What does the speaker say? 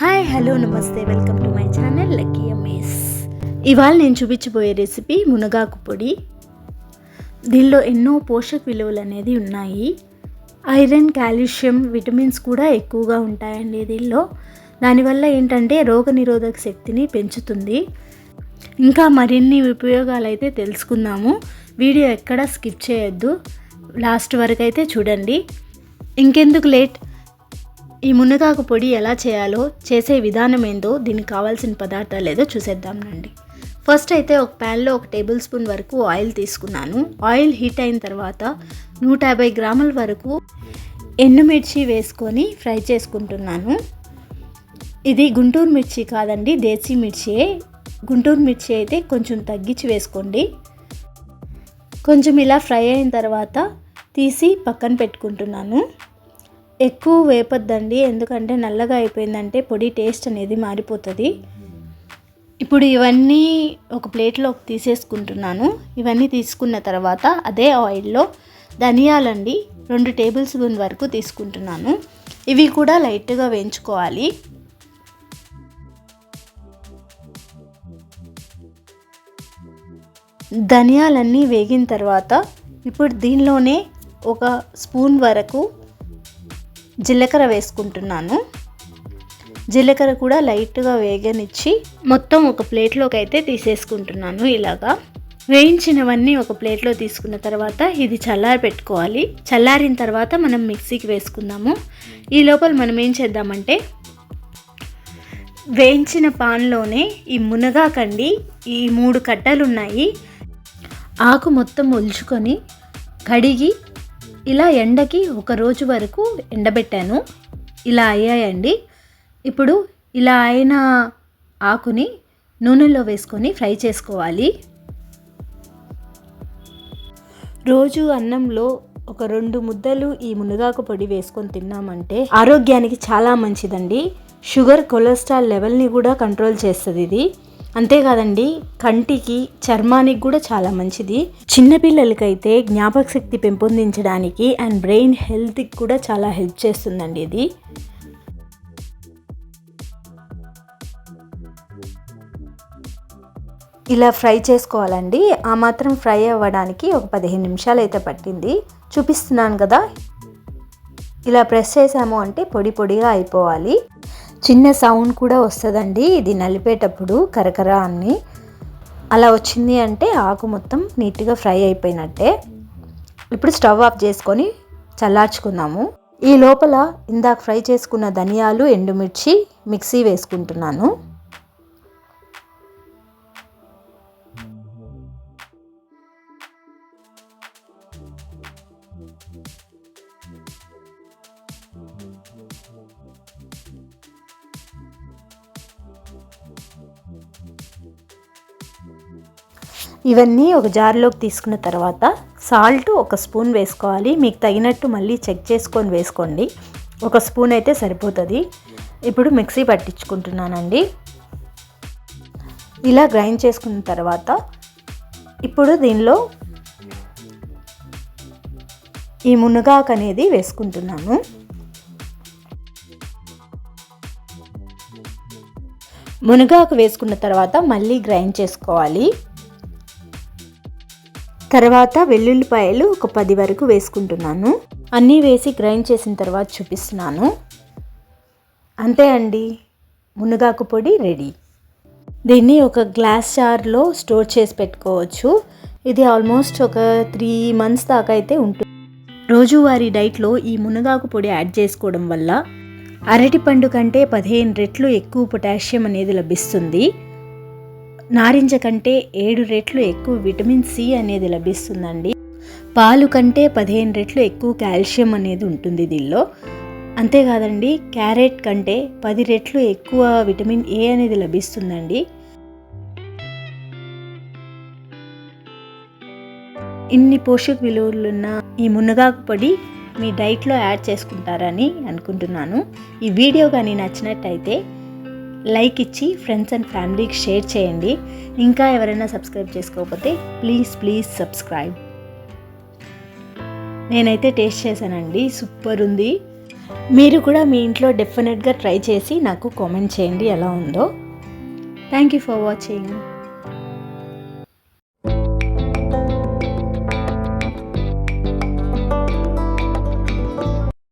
Hi hello నమస్తే welcome to my channel lucky అమేస్ ఇవాళ నేను చూపించబోయే రెసిపీ మునగాకు పొడి. దీనిలో ఎన్నో పోషక విలువలు అనేది ఉన్నాయి. ఐరన్ కాల్షియం విటమిన్స్ కూడా ఎక్కువగా ఉంటాయండి దీనిలో. దానివల్ల ఏంటంటే రోగనిరోధక శక్తిని పెంచుతుంది. ఇంకా మరిన్ని ఉపయోగాలు అయితే తెలుసుకుందాము. వీడియో ఎక్కడ స్కిప్ చేయొద్దు. లాస్ట్ వరకు అయితే చూడండి. ఇంకెందుకు లేట్ ఈ మునగాకు పొడి ఎలా చేయాలో చేసే విధానం ఏందో దీనికి కావాల్సిన పదార్థాలు ఏదో చూసేద్దాం రండి. ఫస్ట్ అయితే ఒక ప్యాన్లో ఒక టేబుల్ స్పూన్ వరకు ఆయిల్ తీసుకున్నాను. ఆయిల్ హీట్ అయిన తర్వాత నూట యాభై గ్రాముల వరకు ఎండుమిర్చి వేసుకొని ఫ్రై చేసుకుంటున్నాను. ఇది గుంటూరు మిర్చి కాదండి దేశీ మిర్చియే గుంటూరు మిర్చి అయితే కొంచెం తగ్గించి వేసుకోండి. కొంచెం ఇలా ఫ్రై అయిన తర్వాత తీసి పక్కన పెట్టుకుంటున్నాను. ఎక్కువ వేపొద్దండి. ఎందుకంటే నల్లగా అయిపోయిందంటే పొడి టేస్ట్ అనేది మారిపోతుంది. ఇప్పుడు ఇవన్నీ ఒక ప్లేట్లోకి తీసేసుకుంటున్నాను. ఇవన్నీ తీసుకున్న తర్వాత అదే ఆయిల్లో ధనియాలండి రెండు టేబుల్ స్పూన్ వరకు తీసుకుంటున్నాను. ఇవి కూడా లైట్గా వేయించుకోవాలి. ధనియాలన్నీ వేగిన తర్వాత ఇప్పుడు దీనిలోనే ఒక స్పూన్ వరకు జీలకర్ర వేసుకుంటున్నాను. జీలకర్ర కూడా లైట్గా వేగనిచ్చి మొత్తం ఒక ప్లేట్లోకి అయితే తీసేసుకుంటున్నాను ఇలాగా. వేయించినవన్నీ ఒక ప్లేట్లో తీసుకున్న తర్వాత ఇది చల్లారి పెట్టుకోవాలి. చల్లారిన తర్వాత మనం మిక్సీకి వేసుకుందాము. ఈ లోపల మనం ఏం చేద్దామంటే వేయించిన పాన్లోనే ఈ మునగాకండి ఈ మూడు కట్టలు ఉన్నాయి ఆకు మొత్తం ఒలుచుకొని కడిగి ఇలా ఎండకి ఒక రోజు వరకు ఎండబెట్టాను. ఇలా అయ్యాయండి. ఇప్పుడు ఇలా అయిన ఆకుని నూనెలో వేసుకొని ఫ్రై చేసుకోవాలి. రోజు అన్నంలో ఒక రెండు ముద్దలు ఈ మునగాకు పొడి వేసుకొని తిన్నామంటే ఆరోగ్యానికి చాలా మంచిదండి. షుగర్ కొలెస్ట్రాల్ లెవెల్ని కూడా కంట్రోల్ చేస్తుంది ఇది. అంతేకాదండి కంటికి చర్మానికి కూడా చాలా మంచిది. చిన్నపిల్లలకైతే జ్ఞాపక శక్తి పెంపొందించడానికి అండ్ బ్రెయిన్ హెల్త్కి కూడా చాలా హెల్ప్ చేస్తుందండి ఇది. ఇలా ఫ్రై చేసుకోవాలండి. ఆ మాత్రం ఫ్రై అవ్వడానికి ఒక పదిహేను నిమిషాలు అయితే పట్టింది. చూపిస్తున్నాను కదా. ఇలా ప్రెస్ చేసాము అంటే పొడి పొడిగా అయిపోవాలి. చిన్న సౌండ్ కూడా వస్తుందండి. ఇది నలిపేటప్పుడు కరకర అని. అలా వచ్చింది అంటే ఆకు మొత్తం నీట్గా ఫ్రై అయిపోయినట్టే. ఇప్పుడు స్టవ్ ఆఫ్ చేసుకొని చల్లార్చుకుందాము. ఈ లోపల ఇందాక ఫ్రై చేసుకున్న ధనియాలు ఎండుమిర్చి మిక్సీ వేసుకుంటున్నాను. ఇవన్నీ ఒక జార్లోకి తీసుకున్న తర్వాత సాల్ట్ ఒక స్పూన్ వేసుకోవాలి. మీకు తగినట్టు మళ్ళీ చెక్ చేసుకొని వేసుకోండి. ఒక స్పూన్ అయితే సరిపోతుంది. ఇప్పుడు మిక్సీ పట్టించుకుంటున్నానండి. ఇలా గ్రైండ్ చేసుకున్న తర్వాత ఇప్పుడు దీనిలో ఈ మునగాకు అనేది వేసుకుంటున్నాను. మునగాకు వేసుకున్న తర్వాత మళ్ళీ గ్రైండ్ చేసుకోవాలి. తర్వాత వెల్లుల్లిపాయలు ఒక పది వరకు వేసుకుంటున్నాను. అన్నీ వేసి గ్రైండ్ చేసిన తర్వాత చూపిస్తున్నాను. అంతే అండి మునగాకు పొడి రెడీ. దీన్ని ఒక గ్లాస్ జార్లో స్టోర్ చేసి పెట్టుకోవచ్చు. ఇది ఆల్మోస్ట్ ఒక త్రీ మంత్స్ దాకా అయితే ఉంటుంది. రోజువారీ డైట్లో ఈ మునగాకు పొడి యాడ్ చేసుకోవడం వల్ల అరటిపండు కంటే పదిహేను రెట్లు ఎక్కువ పొటాషియం అనేది లభిస్తుంది. నారింజ కంటే ఏడు రెట్లు ఎక్కువ విటమిన్ సి అనేది లభిస్తుందండి. పాలు కంటే పదిహేను రెట్లు ఎక్కువ కాల్షియం అనేది ఉంటుంది దీనిలో. అంతేకాదండి క్యారెట్ కంటే పది రెట్లు ఎక్కువ విటమిన్ ఏ అనేది లభిస్తుందండి. ఇన్ని పోషక విలువలున్న ఈ మునగాకు పొడి మీ డైట్లో యాడ్ చేసుకుంటారని అనుకుంటున్నాను. ఈ వీడియో కానీ నచ్చినట్టయితే లైక్ ఇచ్చి ఫ్రెండ్స్ అండ్ ఫ్యామిలీకి షేర్ చేయండి. ఇంకా ఎవరైనా సబ్స్క్రైబ్ చేసుకోకపోతే ప్లీజ్ ప్లీజ్ సబ్స్క్రైబ్. నేనైతే టేస్ట్ చేశానండి. సూపర్ ఉంది. మీరు కూడా మీ ఇంట్లో డెఫినెట్గా ట్రై చేసి నాకు కామెంట్ చేయండి ఎలా ఉందో. Thank you for watching